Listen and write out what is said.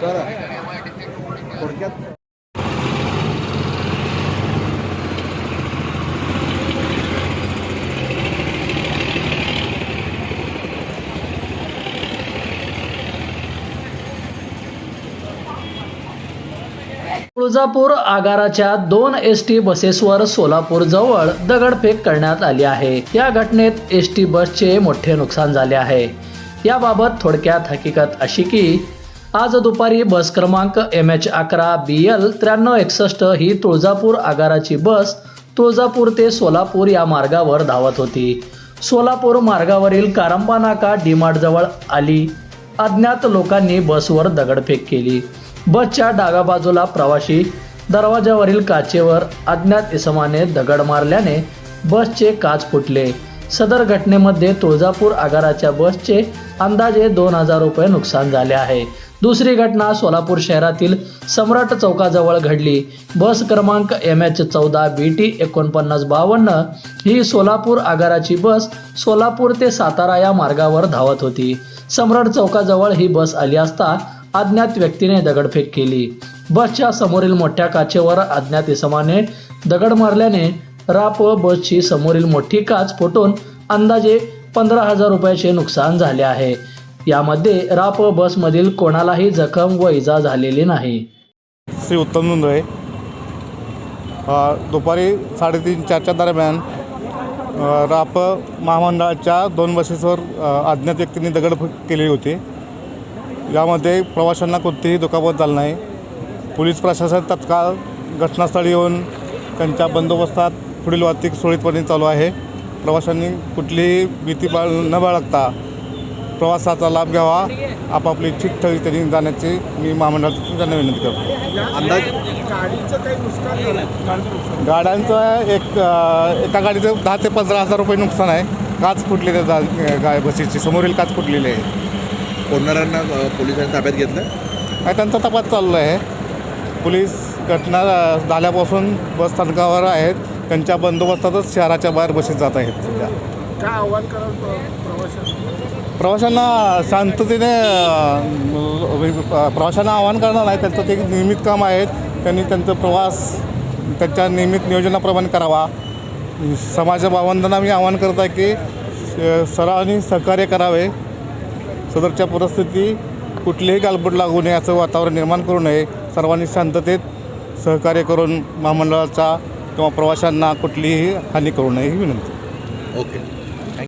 Sir थोडक्यात तुळजापूर आगाराच्या दोन एस टी बसेसवर सोलापूर जवळ दगडफेक करण्यात आली आहे. या घटनेत एस टी बसचे मोठे नुकसान झाले आहे. याबाबत थोडक्यात हकीकत अशी की आज दुपारी बस क्रमांक एम एच अकरा बी एल त्र्याण्णव एकसष्ट ही तुळजापूर आगाराची बस तुळजापूर ते सोलापूर या मार्गावर धावत होती. सोलापूर मार्गावरील कारंबा नाका डीमार्टजवळ आली. अज्ञात लोकांनी बसवर दगडफेक केली. बसच्या डाव्या बाजूला प्रवाशी दरवाजावरील काचेवर अज्ञात इसमाने दगड मारल्याने बसचे काच फुटले. सदर घटनेमध्ये तुळजापूर आगाराच्या बसचे अंदाजे दोन हजार रुपये नुकसान झाले आहे. दुसरी घटना सोलापूर शहरातील सम्राट चौकाजवळ घडली. बस क्रमांक एम एच चौदा बी टी एकोणपन्नास बावन्न ही सोलापूर आगाराची बस सोलापूर ते सातारा या मार्गावर धावत होती. सम्राट चौकाजवळ ही बस आली असता अज्ञात व्यक्तीने दगडफेक केली. बसच्या समोरील मोठ्या काचेवर अज्ञात इसमाने दगड मारल्याने राप व बसची समोरील मोठी काच फुटून अंदाजे पंधरा हजार रुपयाचे नुकसान झाले आहे. यामध्ये राप बसमधील कोणालाही जखम व इजा झालेली नाही. श्री उत्तम नोंदळे दुपारी साडेतीन चारच्या दरम्यान राप महामंडळाच्या दोन बसेसवर अज्ञात व्यक्तींनी दगडफेक केली होती. यामध्ये प्रवाशांना कोणतीही दुखापत झाली नाही. पोलीस प्रशासन तत्काळ घटनास्थळी येऊन त्यांच्या बंदोबस्तात पुढील वाहतूक सुरळीतपणे चालू आहे. प्रवाशांनी कुठलीही भीती बाळ न बाळगता प्रवासाचा लाभ घ्यावा आपापली इच्छित स्थळी त्यांनी जाण्याची मी महामंडळातून त्यांना विनंती करतो. अंदाज? गाड्यांचं एक एका गाडीचं दहा ते पंधरा हजार रुपये नुकसान आहे. काच फुटलेली दा- गाय बसीची. समोरील काच फुटलेली आहे. अ, पोलिसांनी ताब्यात घेतलं? आणि त्यांचा तपास चालू आहे पोलीस घटना झाल्यापासून बस स्थानकावर आहेत. त्यांच्या बंदोबस्तातच शहराच्या बाहेर बसेस जात आहेत सध्या. काय आव्हान प्रवाशांना? प्रवाशांना शांततेने प्रवाशांना आवाहन करणार नाही. त्यांचं ते नियमित काम आहेत. त्यांनी त्यांचा प्रवास त्यांच्या नियमित नियोजनाप्रमाणे करावा. समाज बांधवांना मी आवाहन करत आहे की सर्वांनी सहकार्य करावे. सदरच्या परिस्थिती कुठलीही गालबोट लागू नये असं वातावरण निर्माण करू नये. सर्वांनी शांततेत सहकार्य करून महामंडळाचा किंवा प्रवाशांना कुठलीही हानी करू नये ही विनंती. ओके.